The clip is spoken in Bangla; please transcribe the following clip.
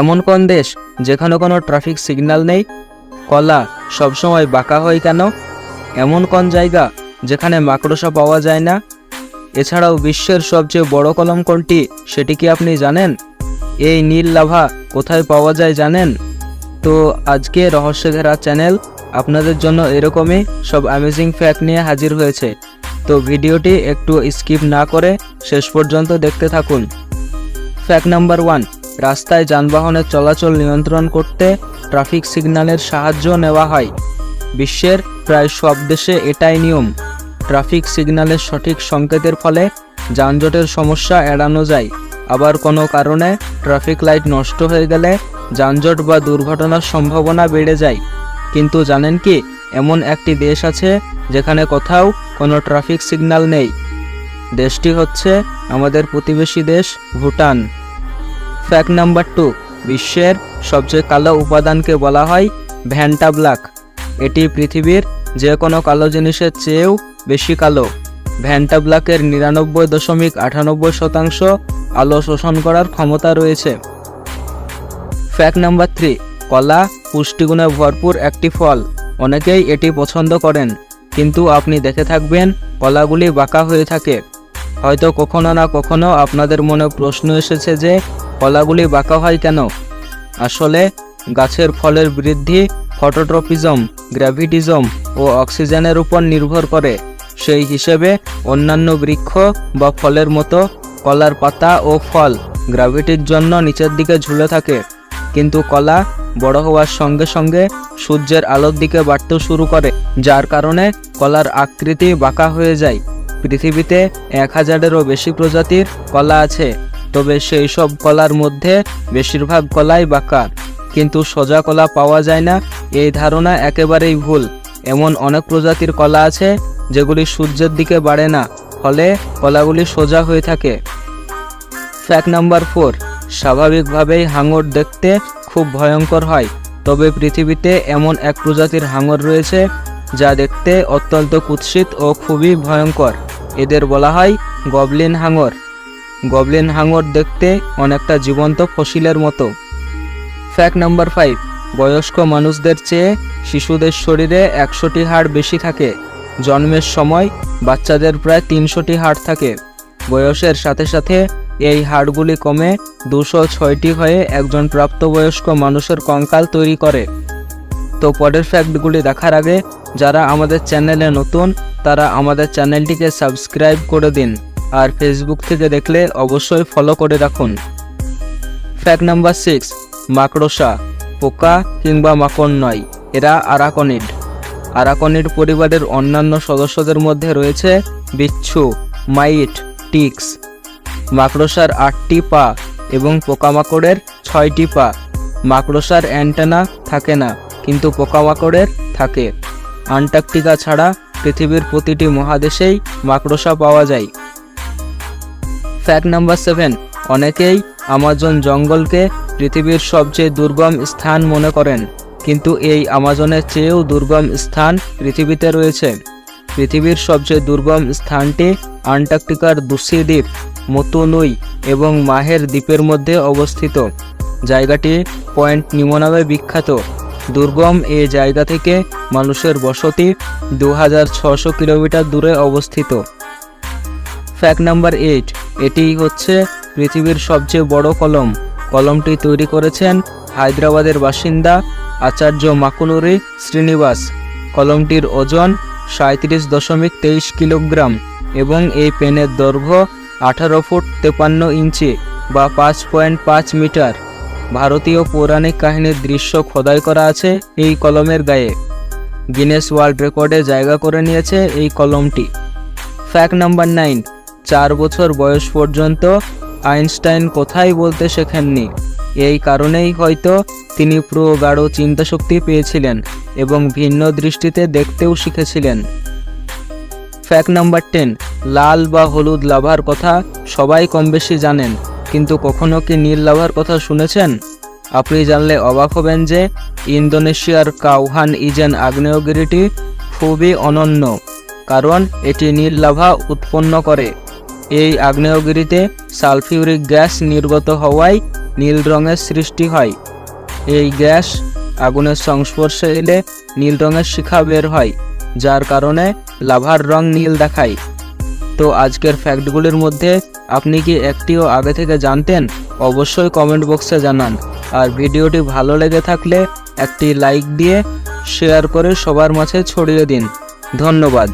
এমন কোন দেশ যেখানে কোনো ট্রাফিক সিগন্যাল নেই? কলা, সবসময় বাঁকা হয় কেন? এমন কোন জায়গা যেখানে মাকড়সা পাওয়া যায় না? এছাড়াও বিশ্বের সবচেয়ে বড় কলম কোনটি সেটি কি আপনি জানেন? এই নীল লাভা কোথায় পাওয়া যায় জানেন? তো আজকে রহস্য ঘেরা চ্যানেল আপনাদের জন্য এরকমই সব অ্যামেজিং ফ্যাক্ট নিয়ে হাজির হয়েছে। তো ভিডিওটি একটু স্কিপ না করে শেষ পর্যন্ত দেখতে থাকুন। ফ্যাক্ট নাম্বার ওয়ান রাস্তায় যানবাহনের চলাচল নিয়ন্ত্রণ করতে ট্রাফিক সিগন্যালের সাহায্য নেওয়া হয়। বিশ্বের প্রায় সব দেশে এটাই নিয়ম। ট্রাফিক সিগন্যালের সঠিক সংকেতের ফলে যানজটের সমস্যা এড়ানো যায়। আবার কোনো কারণে ট্রাফিক লাইট নষ্ট হয়ে গেলে যানজট বা দুর্ঘটনার সম্ভাবনা বেড়ে যায়। কিন্তু জানেন কি, এমন একটি দেশ আছে যেখানে কোথাও কোনো ট্রাফিক সিগন্যাল নেই। দেশটি হচ্ছে আমাদের প্রতিবেশী দেশ ভুটান। ফ্যাক্ট নাম্বার টু বিশ্বের সবচেয়ে কালো উপাদানকে বলা হয় ভ্যান্টা ব্ল্যাক। এটি পৃথিবীর যে কোনো কালো জিনিসের চেয়েও বেশি কালো। ভ্যান্টা ব্ল্যাকের নিরানব্বই দশমিক আটানব্বই শতাংশ আলো শোষণ করার ক্ষমতা রয়েছে। ফ্যাক্ট নাম্বার থ্রি কলা পুষ্টিগুণে ভরপুর একটি ফল। অনেকেই এটি পছন্দ করেন, কিন্তু আপনি দেখে থাকবেন কলাগুলি বাঁকা হয়ে থাকে। হয়তো কখনো না কখনো আপনাদের মনে প্রশ্ন এসেছে যে কলাগুলি বাঁকা হয় কেন? আসলে, গাছের ফলের বৃদ্ধি ফটোট্রপিজম গ্র্যাভিটিজম ও অক্সিজেনের উপর নির্ভর করে। সেই হিসেবে, অন্যান্য বৃক্ষ বা ফলের মতো কলার পাতা ও ফল গ্র্যাভিটির জন্য নিচের দিকে ঝুলে থাকে। কিন্তু কলা বড় হওয়ার সঙ্গে সঙ্গে সূর্যের আলোর দিকে বাড়তে শুরু করে, যার কারণে কলার আকৃতি বাঁকা হয়ে যায়। পৃথিবীতে এক হাজারেরও বেশি প্রজাতির কলা আছে। তবে সেই সব কলার মধ্যে বেশিরভাগ কলাই বাঁকা। কিন্তু সোজা কলা পাওয়া যায় না, এই ধারণা একেবারেই ভুল। এমন অনেক প্রজাতির কলা আছে, যেগুলি সূর্যের দিকে বাড়ে না, ফলে কলাগুলি সোজা হয়ে থাকে। ফ্যাক্ট নাম্বার ফোর, স্বাভাবিকভাবেই হাঙর দেখতে খুব ভয়ঙ্কর হয়। তবে পৃথিবীতে এমন এক প্রজাতির হাঙর রয়েছে, যা দেখতে অত্যন্ত কুৎসিত ও খুবই ভয়ঙ্কর। এদের বলা হয় গবলিন হাঙর। গবলিন হাঙর দেখতে অনেকটা জীবন্ত ফসিলের মতো। ফ্যাক্ট নাম্বার ফাইভ বয়স্ক মানুষদের চেয়ে শিশুদের শরীরে একশোটি হাড় বেশি থাকে। জন্মের সময় বাচ্চাদের প্রায় তিনশোটি হাড় থাকে। বয়সের সাথে সাথে এই হাড়গুলি কমে দুশো ছয়টি হয়ে একজন প্রাপ্তবয়স্ক মানুষের কঙ্কাল তৈরি করে। তো পরের ফ্যাক্টগুলি দেখার আগে, যারা আমাদের চ্যানেলে নতুন, তারা আমাদের চ্যানেলটিকে সাবস্ক্রাইব করে দিন। আর ফেসবুক থেকে দেখলে অবশ্যই ফলো করে রাখুন। ফ্যাক্ট নাম্বার সিক্স মাকড়সা, পোকা কিংবা মাকড় নয়, এরা আরাকনিড। আরাকনিড পরিবারের অন্যান্য সদস্যদের মধ্যে রয়েছে বিচ্ছু, মাইট, টিক্স। মাকড়সার আটটি পা এবং পোকামাকড়ের ছয়টি পা। মাকড়সার অ্যান্টেনা থাকে না, কিন্তু পোকামাকড়ের থাকে। আন্টার্কটিকা ছাড়া পৃথিবীর প্রতিটি মহাদেশেই মাকড়সা পাওয়া যায়। Fact number seven. অনেকেই আমাজন জঙ্গলকে পৃথিবীর সবচেয়ে দুর্গম স্থান মনে করেন, কিন্তু এই আমাজনের চেয়েও দুর্গম স্থান পৃথিবীতে রয়েছে। পৃথিবীর সবচেয়ে দুর্গম স্থানটি আন্টার্কটিকার দুসি দ্বীপ, মতুনুই এবং মাহের দ্বীপের মধ্যে অবস্থিত। জায়গাটি পয়েন্ট নিমো নামে বিখ্যাত। দুর্গম এই জায়গা থেকে মানুষের বসতি দু কিলোমিটার দূরে অবস্থিত। Fact number eight. এটি হচ্ছে পৃথিবীর সবচেয়ে বড় কলম। কলমটি তৈরি করেছেন হায়দ্রাবাদের বাসিন্দা আচার্য মাকুনুরি শ্রীনিবাস। কলমটির ওজন সাঁত্রিশ দশমিক তেইশ কিলোগ্রাম এবং এই পেনের দৈর্ঘ্য আঠারো ফুট তেপান্ন ইঞ্চি বা পাঁচ পয়েন্ট পাঁচ মিটার। ভারতীয় পৌরাণিক কাহিনীর দৃশ্য খোদাই করা আছে এই কলমের গায়ে। গিনেস ওয়ার্ল্ড রেকর্ডে জায়গা করে নিয়েছে এই কলমটি। Fact number nine. চার বছর বয়স পর্যন্ত আইনস্টাইন কোথায় বলতে শেখেননি। এই কারণেই হয়তো তিনি প্রগাঢ় চিন্তাশক্তি পেয়েছিলেন এবং ভিন্ন দৃষ্টিতে দেখতেও শিখেছিলেন। ফ্যাক্ট নাম্বার টেন, লাল বা হলুদ লাভার কথা সবাই কম বেশি জানেন, কিন্তু কখনো কি নীল লাভার কথা শুনেছেন? আপনি জানলে অবাক হবেন যে ইন্দোনেশিয়ার কাউহান ইজেন আগ্নেয়গিরিটি খুবই অনন্য, কারণ এটি নীল লাভা উৎপন্ন করে। এই আগ্নেয়গিরিতে সালফিউরিক গ্যাস নির্গত হওয়ায় নীল রঙের সৃষ্টি হয়। এই গ্যাস আগুনের সংস্পর্শে এলে নীল রঙের শিখা বের হয়, যার কারণে লাভার রং নীল দেখায়। তো আজকের ফ্যাক্টগুলির মধ্যে আপনি কি একটিও আগে থেকে জানতেন? অবশ্যই কমেন্ট বক্সে জানান। আর ভিডিওটি ভালো লেগে থাকলে একটি লাইক দিয়ে শেয়ার করে সবার মাঝে ছড়িয়ে দিন। ধন্যবাদ।